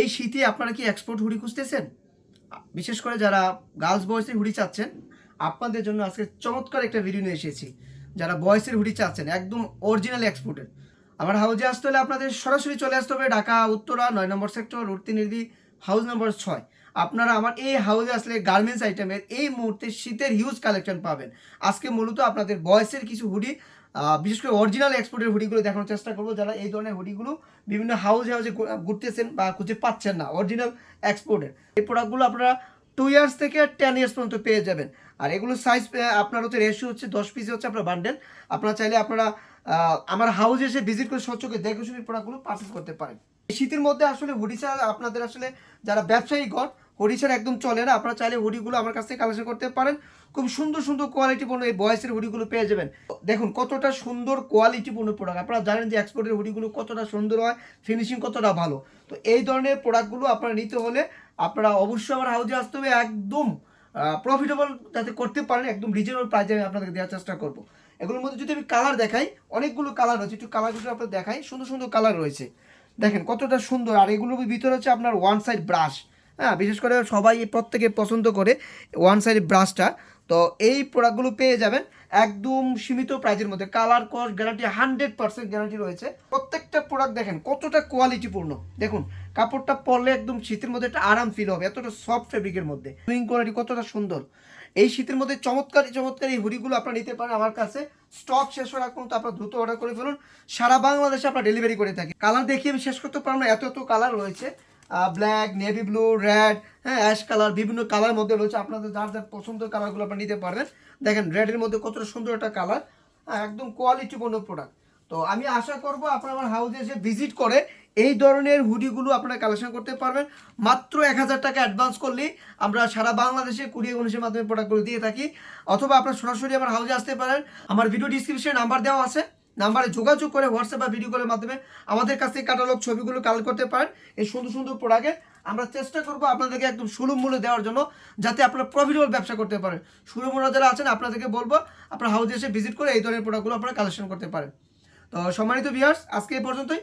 এই শীতে আপনারা কি এক্সপোর্ট হুডি খুঁজতেছেন? বিশেষ করে যারা গার্লস বয়সের হুডি চাচ্ছেন, আপনাদের জন্য আজকে চমৎকার একটা ভিডিও নিয়ে এসেছি। যারা বয়সের হুডি চাচ্ছেন, একদম অরিজিনাল এক্সপোর্টের আমার হাউজে আসতে হলে আপনাদের সরাসরি চলে আসতে হবে ঢাকা, উত্তরা, নয় নম্বর সেক্টর রুট হাউস নম্বর ছয়। আপনারা আমার এই হাউজে আসলে গার্মেন্টস আইটেমের এই মুহূর্তে শীতের হিউজ কালেকশন পাবেন। আজকে মূলত আপনাদের বয়সের কিছু হুডি বিশেষ করে অরিজিনাল এক্সপোর্টের হুডিগুলো দেখানোর চেষ্টা করব। যারা এই ধরনের হুডিগুলো বিভিন্ন হাউজে হাউজে ঘুরতেছেন বা খুঁজে পাচ্ছেন না অরিজিনাল এক্সপোর্টের এই প্রোডাক্টগুলো আপনারা টু ইয়ার্স থেকে টেন ইয়ার্স পর্যন্ত পেয়ে যাবেন। আর এগুলো সাইজ আপনার হচ্ছে রেশিও হচ্ছে দশ পিস হচ্ছে আপনার বান্ডেল আপনারা চাইলে আপনারা আমার হাউজে এসে ভিজিট করে সচকে দেখে শুনে প্রোডাক্টগুলো পারচেস করতে পারেন। শীতের মধ্যে আসলে ছাড়া আপনাদের আসলে যারা ব্যবসায়ীগণ হুডি ছাড়া একদম চলে না। আপনারা চাইলে হুডিগুলো আমার কাছ থেকে কালেকশন করতে পারেন। খুব সুন্দর সুন্দর কোয়ালিটিপূর্ণ এই বয়সের হুডিগুলো পেয়ে যাবেন। দেখুন কতটা সুন্দর কোয়ালিটিপূর্ণ প্রোডাক্ট আপনারা জানেন যে এক্সপোর্টের হুডিগুলো কতটা সুন্দর হয় ফিনিশিং কতটা ভালো। তো এই ধরনের প্রোডাক্টগুলো আপনারা নিতে হলে আপনারা অবশ্যই আমার হাউজে আসতে হবে। একদম প্রফিটেবল যাতে করতে পারেন, একদম রিজনেবল প্রাইসে আমি আপনাদেরকে দেওয়ার চেষ্টা করব। এগুলোর মধ্যে যদি আমি কালার দেখাই, অনেকগুলো কালার রয়েছে। একটু কালারগুলো আপনার দেখাই। সুন্দর সুন্দর কালার রয়েছে। দেখেন কতটা সুন্দর। আর এগুলোর ভিতরে হচ্ছে আপনার ওয়ান সাইড ব্রাশ হ্যাঁ বিশেষ করে সবাই প্রত্যেকে পছন্দ করে ওয়ান সাইড ব্রাশটা তো এই প্রোডাক্টগুলো পেয়ে যাবেন একদম সীমিত প্রাইজের মধ্যে। Colour cost guarantee hundred percent guarantee রয়েছে। প্রত্যেকটা প্রোডাক্ট দেখেন কতটা কোয়ালিটিপূর্ণ দেখুন, কাপড়টা পরলে একদম শীতের মধ্যে একটা আরাম ফিল হবে। এতটা সফট ফেব্রিকের মধ্যে। সুইং কোয়ালিটি কতটা সুন্দর। এই শীতের মধ্যে চমৎকার চমৎকার এই হুডিগুলো আপনারা নিতে পারেন আমার কাছে। স্টক শেষ হওয়ার তারপর আপনারা দ্রুত অর্ডার করে ফেলুন। সারা বাংলাদেশে আপনারা ডেলিভারি করে থাকি। কালার দেখিয়ে আমি শেষ করতে পারব না, এত এত কালার রয়েছে। ব্ল্যাক নেভি ব্লু রেড হ্যাঁ অ্যাশ কালার বিভিন্ন কালার মধ্যে রয়েছে। আপনাদের যার যার পছন্দের কালারগুলো আপনারা নিতে পারবেন। দেখেন রেডের মধ্যে কতটা সুন্দর একটা কালার একদম কোয়ালিটিপূর্ণ প্রোডাক্ট তো আমি আশা করব আপনার আমার হাউসে এসে ভিজিট করে এই ধরনের হুডিগুলো আপনারা কালেকশন করতে পারবেন। মাত্র এক হাজার টাকা অ্যাডভান্স করলেই আমরা সারা বাংলাদেশে কুড়িয়ে উনিশের মাধ্যমে প্রোডাক্টগুলো দিয়ে থাকি। অথবা আপনারা সরাসরি আমার হাউসে আসতে পারেন। আমার ভিডিও ডিসক্রিপশনে নাম্বার দেওয়া আছে। নাম্বারে যোগাযোগ করে হোয়াটসঅ্যাপ বা ভিডিও কলের মাধ্যমে আমাদের কাছ থেকে কাটালগ ছবিগুলো কালেক্ট করতে পারেন। এই সুন্দর সুন্দর প্রোডাক্টে আমরা চেষ্টা করব আপনাদেরকে একদম সুলভ মূল্যে দেওয়ার জন্য, যাতে আপনারা প্রফিটেবল ব্যবসা করতে পারেন। সুলভ মূল্য যারা আছেন, আপনাদেরকে বলব, আপনার হাউসে এসে ভিজিট করে এই ধরনের প্রোডাক্টগুলো আপনারা কালেকশন করতে পারেন। তো সম্মানিত ভিউয়ার্স আজকে এই পর্যন্তই।